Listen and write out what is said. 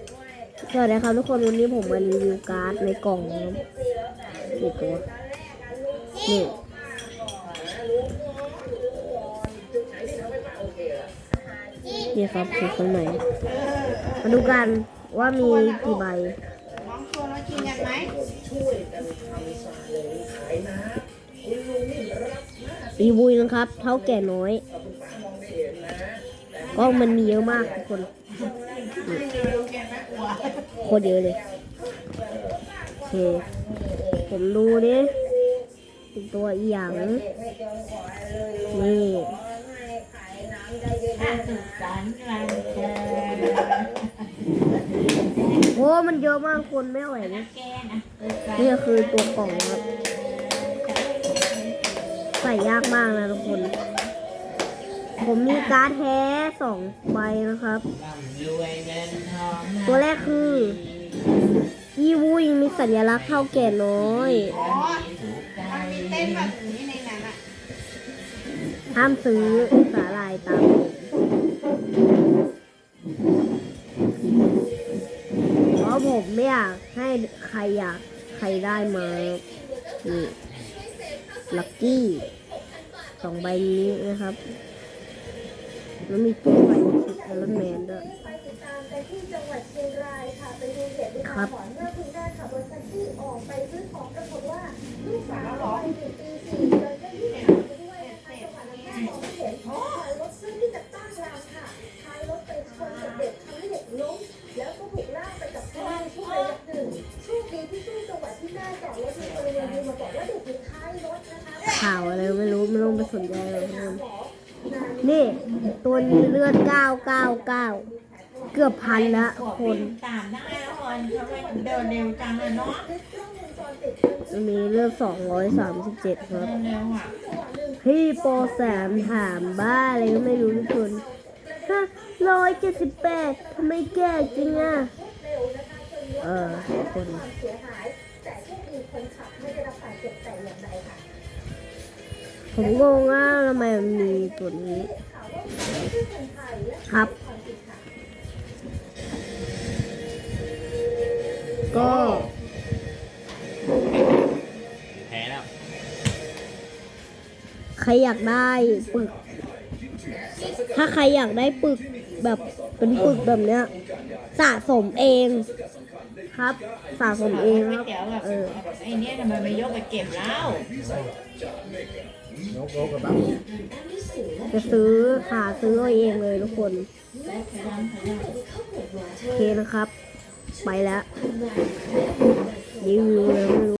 สวัสดีครับทุกคนวันนี้ผมมารีวิวการ์ดในกล่องกี่ตัวนี่นี่ครับคือข้างในมาดูกันว่ามีกี่ใบน้องชวนมากินกันไหมอีวุยนะครับ เท่าแก่น้อย กล้องมันมีเยอะมากทุกคนโคตรเยอะเลยโอเคผมดูดิเป็นตัวอีหยังนี่โอ้มันเยอะมากคนไม่ไหวแกนะนี่คือตัวกล่องครับ ใส่ยากมากนะทุกคน ผมมีการ์ดแท้สองใบนะครับ ตัวแรกคืออีวุยมีสัญลักษณ์เท่าแก่น้อยอ๋อมันมีเต้นแบบนี้ในนั้นอะห้ามซื้อสาลายตามเพราะผมไม่อยากให้ใครอยากใครได้มานี่ลักกี้สองใบนี้นะครับ แล้วมีตัวใบชุดไอรอนแมนด้วยไปติดตามไปที่จังหวัดเชียงรายค่ะไปดูเหตุอุทาหรณ์เมื่อคุณแม่ขับรถที่ออกไปซื้อของปรากฏว่าลูกสาววัยหนึ่งปีสี่เดินเล่นที่ไหนไปด้วยคะจังหวะนั้นแม่มองไม่เห็นถอยรถซึ่งที่จะตั้งรางค่ะท้ายรถไปชนกับเด็กทำให้เด็กล้มแล้วก็ถูกลาไปกับพ่อในช่วงระยะหนึ่งโชคดีที่ตู้จังหวัดที่แม่อรถมีพลเมืองดีมาเกาะข่าวอะไรไม่รู้ไม่ต้องไปสนใจเลยทุกค นหมอนี่ ตัวนี้เลือดเก้าเก้าเก้าเกือบพันละคนตามได้แล้วคนเขาไม่เดินเร็วจังเลยเนาะคลิปกล้องวงจรปิดตัวนี้เลือดสองร้อยสามสิบเจ็ดครับเดินเร็วอะพี่โปรแสมถามบ้าอะไรก็ไม่รู้ทุกคนฮะร้อยเจ็ดสิบแปดทำไมแก่จริงอะเร็วนะคะจนรถเออทุกคน ผมงงว่าทำไมมันมีตัวนี้ข่าวว่าไม่ใช่คนไทยและครับความผิดค่ะก็แพ้แล้วใครอยากได้ปึก ถ้าใครอยากได้ปึกแบบเป็นปึกแบบเนี้ย สะสมเอง ครับสะสมเองก๋ควรับยเตี๋ยวแบบเออ ไอ้เนี่ยทำไมไม่ยกไปเก็บแล้วจะซื้อหาซื้อเอาเองเลยทุกคนโอเคนะครับ ไปแล้วรีวิว